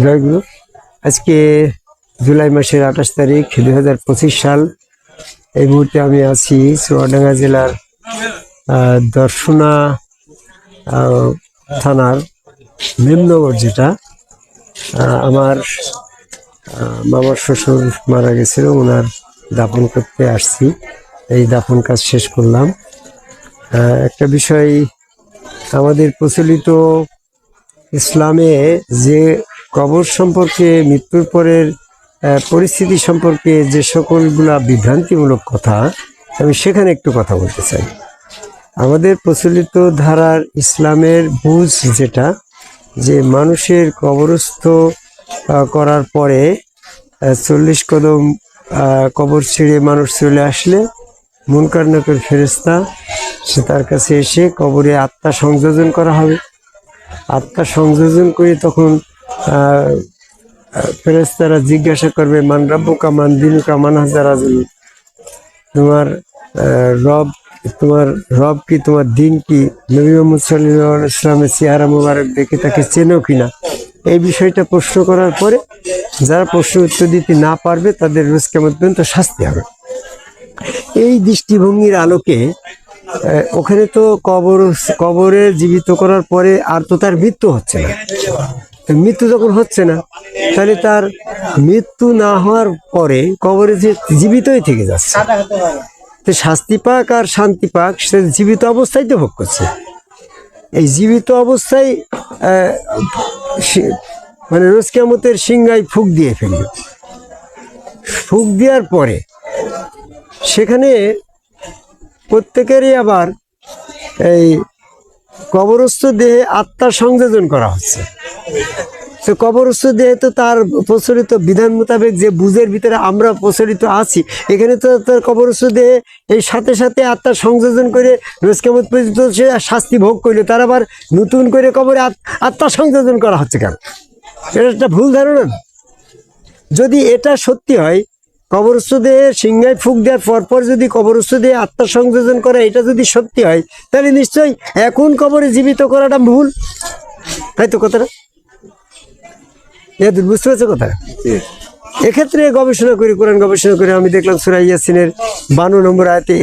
জয়গুরু। আজকে জুলাই মাসের আঠাশ তারিখ দুই হাজার পঁচিশ সাল। এই মুহূর্তে আমি আছি চুয়াডাঙ্গা জেলার দর্শনা থানার মেমনগর যেটা। আমার মামার শ্বশুর মারা গেছিল, ওনার দাপন করতে আসছি। এই দাপন কাজ শেষ করলাম। একটা বিষয় আমাদের প্রচলিত ইসলামে যে কবর সম্পর্কে, মৃত্যুর পরের পরিস্থিতি সম্পর্কে যে সকলগুলা বিভ্রান্তিমূলক কথা, আমি সেখানে একটু কথা বলতে চাই। আমাদের প্রচলিত ধারার ইসলামের বুঝ যেটা, যে মানুষের কবরস্থ করার পরে চল্লিশ কদম কবর ছেড়ে মানুষ চলে আসলে, মুনকার নকের ফেরেস্তা সে তার কাছে এসে কবরে আত্মা সংযোজন করা হবে। আত্মা সংযোজন করে তখন ফেরেস্তারা জিজ্ঞাসা করবে, মান রাব্বুকা, মান দিনুকা, মান হাজারাজুল তোমার রব তোমার রব কি, তোমার দিন কি? নবী মোহাম্মদ সাল্লাহ ইসলামের চেহারা মুবারক দেখে তাকে চেনো কিনা? এই বিষয়টা প্রশ্ন করার পরে যারা প্রশ্ন উত্তর দিতে না পারবে, তাদের রোজ কেমন পর্যন্ত শাস্তি হবে। এই দৃষ্টিভঙ্গির আলোকে ওখানে তো কবর, কবরে জীবিত করার পরে আর তো তার মৃত্যু হচ্ছে না। মৃত্যু যখন হচ্ছে না, তাহলে তার মৃত্যু না হওয়ার পরে কবরে যে জীবিতই থেকে যাচ্ছে। তো শাস্তি পাক আর শান্তি পাক, সে জীবিত অবস্থায় তো ভোগ করছে। এই জীবিত অবস্থায় মানে রোজ কেমতের সিংহায় ফুক দিয়ে ফেলল ফুক দেওয়ার পরে সেখানে প্রত্যেকেরই আবার এই কবরস্থ দেহে আত্মার সংযোজন করা হচ্ছে। তো কবরস্থ দেহে তো তার প্রচলিত বিধান মোতাবেক যে বুঝের ভিতরে আমরা প্রচলিত আছি, এখানে তো তার কবরস্থ দেহে এই সাথে সাথে আত্মার সংযোজন করে রোজ পর্যন্ত সে শাস্তি ভোগ করল, তার আবার নতুন করে কবরে আত- আত্মা সংযোজন করা হচ্ছে কেন? এটা একটা ভুল ধারণা? যদি এটা সত্যি হয়, কবরস্থ দেহে সিংহায় ফুক দেওয়ার পর পর যদি কবরস্থ দিয়ে আত্মা সংযোজন করে, এটা যদি সত্যি হয়, তাহলে নিশ্চয়ই এখন কবরে জীবিত করাটা ভুল। তাই তো কথাটা? ইয়াদুল বুঝতে পারছ কথা? এক্ষেত্রে গবেষণা করি কোরআন গবেষণা করে আমি দেখলাম সুরাই ইয়াসিনের বান্ন নম্বর আয়তে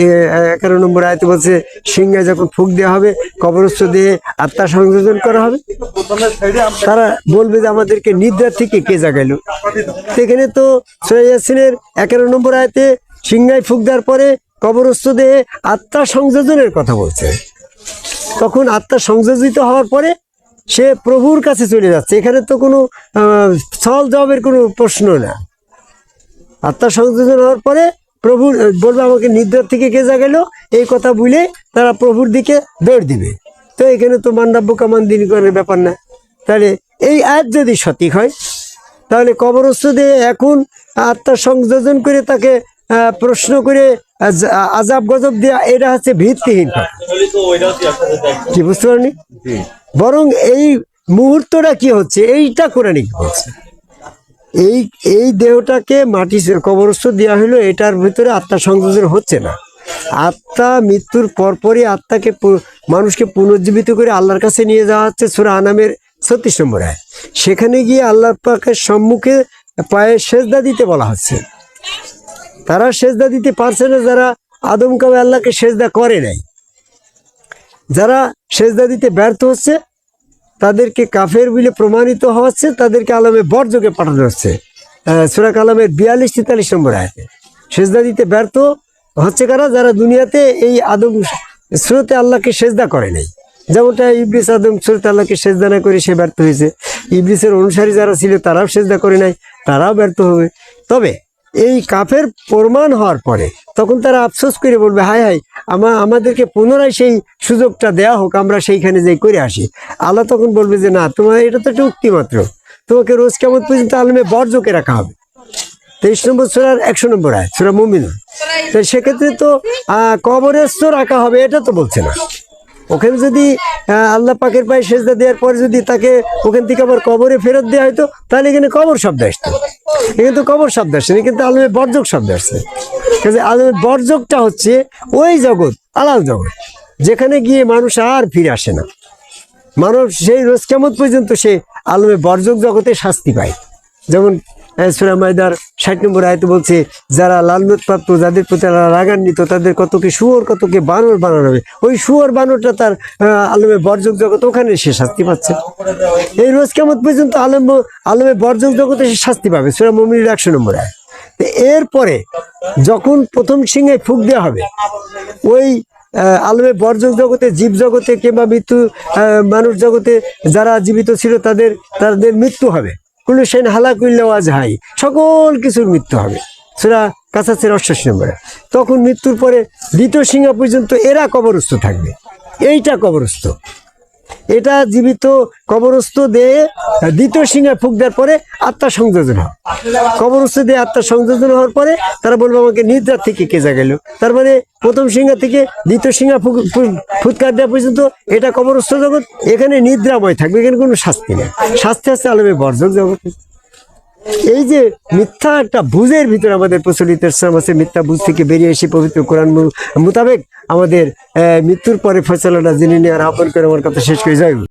এগারো নম্বর আয়তে বলছে সিংহায় যখন ফুক দেওয়া হবে কবরস্থ দিয়ে আত্মা সংযোজন করা হবে। তারা বলবে যে আমাদেরকে নিদ্রা থেকে কে জাগাইল? সেখানে তো সুরাই ইয়াসিনের এগারো নম্বর আয়তে সিংহায় ফুক দেওয়ার পরে কবরস্থ দিয়ে আত্মা সংযোজনের কথা বলছে। তখন আত্মা সংযোজিত হওয়ার পরে সে প্রভুর কাছে চলে যাচ্ছে। এখানে তো কোনো সহজ জবাবের কোনো প্রশ্ন না। আত্মা সংযোজন হওয়ার পরে প্রভু বলবে আমাকে নিদ্রার থেকে কে জাগালো এই কথা বলে তারা প্রভুর দিকে দৌড় দিবে। তো এখানে তো মান্ডাব্য কামান দিন করার ব্যাপার না। তাহলে এই আয়াত যদি সঠিক হয়, তাহলে কবরস্থ দিয়ে এখন আত্মা সংযোজন করে তাকে প্রশ্ন করে আজাব গজব দেওয়া এটা হচ্ছে ভিত্তিহীন। কথা কি বুঝতে পারনি বরং এই মুহূর্তটা কি হচ্ছে? এইটা কোরআনিক বলছে? এই এই দেহটাকে মাটি কবরস্থ দেওয়া হলো এটার ভিতরে আত্মা সংযোজন হচ্ছে না। আত্মা মৃত্যুর পরপরই আত্মাকে মানুষকে পুনর্জীবিত করে আল্লাহর কাছে নিয়ে যাওয়া হচ্ছে সুরা আনামের ছত্রিশ নম্বর সেখানে গিয়ে আল্লাহ পাকের সম্মুখে পায়ে সেজদা দিতে বলা হচ্ছে। তারা সেজদা দিতে পারছে না যারা আদম কাবে আল্লাহকে সেজদা করে নাই। যারা সেজদা দিতে ব্যর্থ হচ্ছে তাদেরকে কাফের বলে প্রমাণিত হচ্ছে তাদেরকে আলমে বর্জকে পাঠানো হচ্ছে। আহ, সুরা কালামের বিয়াল্লিশ তেতাল্লিশ নম্বর আয়াতে। সেজদা দিতে ব্যর্থ হচ্ছে কারা? যারা দুনিয়াতে এই আদম স্রোতে আল্লাহকে সেজদা করে নাই। যেমনটা ইবলিস আদম স্রোতে আল্লাহকে সেজদা না করে সে ব্যর্থ হয়েছে। ইবলিসের অনুসারী যারা ছিল তারাও সেজদা করে নাই তারাও ব্যর্থ হবে। তবে এই কাফের প্রমাণ হওয়ার পরে তখন তারা আফসোস করে বলবে, হায় হায়, আমা আমাদেরকে পুনরায় সেই সুযোগটা দেয়া হোক, আমরা সেইখানে যাই করে আসি। আল্লাহ তখন বলবে যে, না, তোমার এটা তো একটা উক্তি মাত্র। তোমাকে রোজ কেমন পর্যন্ত আলমে বর্জকে রাখা হবে? তেইশ নম্বর সুরার একশো নম্বর আয় সোরা মুমিন তো সেক্ষেত্রে তো কবরস্থ রাখা হবে, এটা তো বলছে না। ওখানে যদি আল্লাহ পাকের পায়ে সেজদা দেওয়ার পরে যদি তাকে ওখান থেকে আবার কবরে ফেরত দেওয়া হয়তো তাহলে এখানে কবর শব্দ আসতো। এখানে তো কবর শব্দ আসছে কিন্তু আলমে বর্জক শব্দ আসছে। কাজে আলমে বর্জকটা হচ্ছে ওই জগৎ, আলাল জগৎ, যেখানে গিয়ে মানুষ আর ফিরে আসে না। মানব সেই রোজ কেমন পর্যন্ত সে আলমে বর্জক জগতে শাস্তি পায়। যেমন সুরা মায়দার ষাট নম্বর আয়তে বলছে, যারা লালনপ্রাপ্ত যাদের প্রতি তারা রাগান্বিত, তাদের কত কতকে শুয়োর, কতকে বানর বানানো হবে? ওই শুয়োর বানরটা তার আলমে বর্জক জগৎ ওখানে সে শাস্তি পাচ্ছে। এই রোজ কেমন পর্যন্ত আলম, আলমে বর্জক জগতে সে শাস্তি পাবে? সুরা মমিনের একশো নম্বর আয় এরপরে যখন প্রথম সিংহে ফুক দেওয়া হবে, ওই আলমে বর্জক জগতে, জীব জগতে কিংবা মৃত্যু মানুষ জগতে যারা জীবিত ছিল, তাদের তাদের মৃত্যু হবে। কুল্লু সেন হালা কুল্লা ওয়াজ হাই। সকল কিছুর মৃত্যু হবে। সেটা কাছাচের অষ্টাশি নম্বরে। তখন মৃত্যুর পরে দ্বিতীয় সিংহা পর্যন্ত এরা কবরস্থ থাকবে। এইটা কবরস্থ। এটা জীবিত কবরস্থ দিয়ে দ্বিতীয় সিংহে ফুক দেওয়ার পরে আত্মা সংযোজন হয়। কবরস্থ দিয়ে আত্মা সংযোজন হওয়ার পরে তারা বলবে আমাকে নিদ্রা থেকে কে জাগাইলো তার মানে প্রথম সিংহা থেকে দ্বিতীয় সিংহা ফুৎকার দেওয়া পর্যন্ত এটা কবরস্থ জগৎ, এখানে নিদ্রাময় থাকবে, এখানে কোনো শাস্তি নেই। শাস্তি আছে আলমে বর্জক জগৎ এই যে মিথ্যা একটা বুঝের ভিতরে আমাদের প্রচলিত ইসলাম আছে, মিথ্যা বুঝ থেকে বেরিয়ে এসে পবিত্র কোরআন মোতাবেক আমাদের মৃত্যুর পরে ফয়সালাটা জেনে নেওয়ার আহ্বান করে আমার কথা শেষ করে যাই।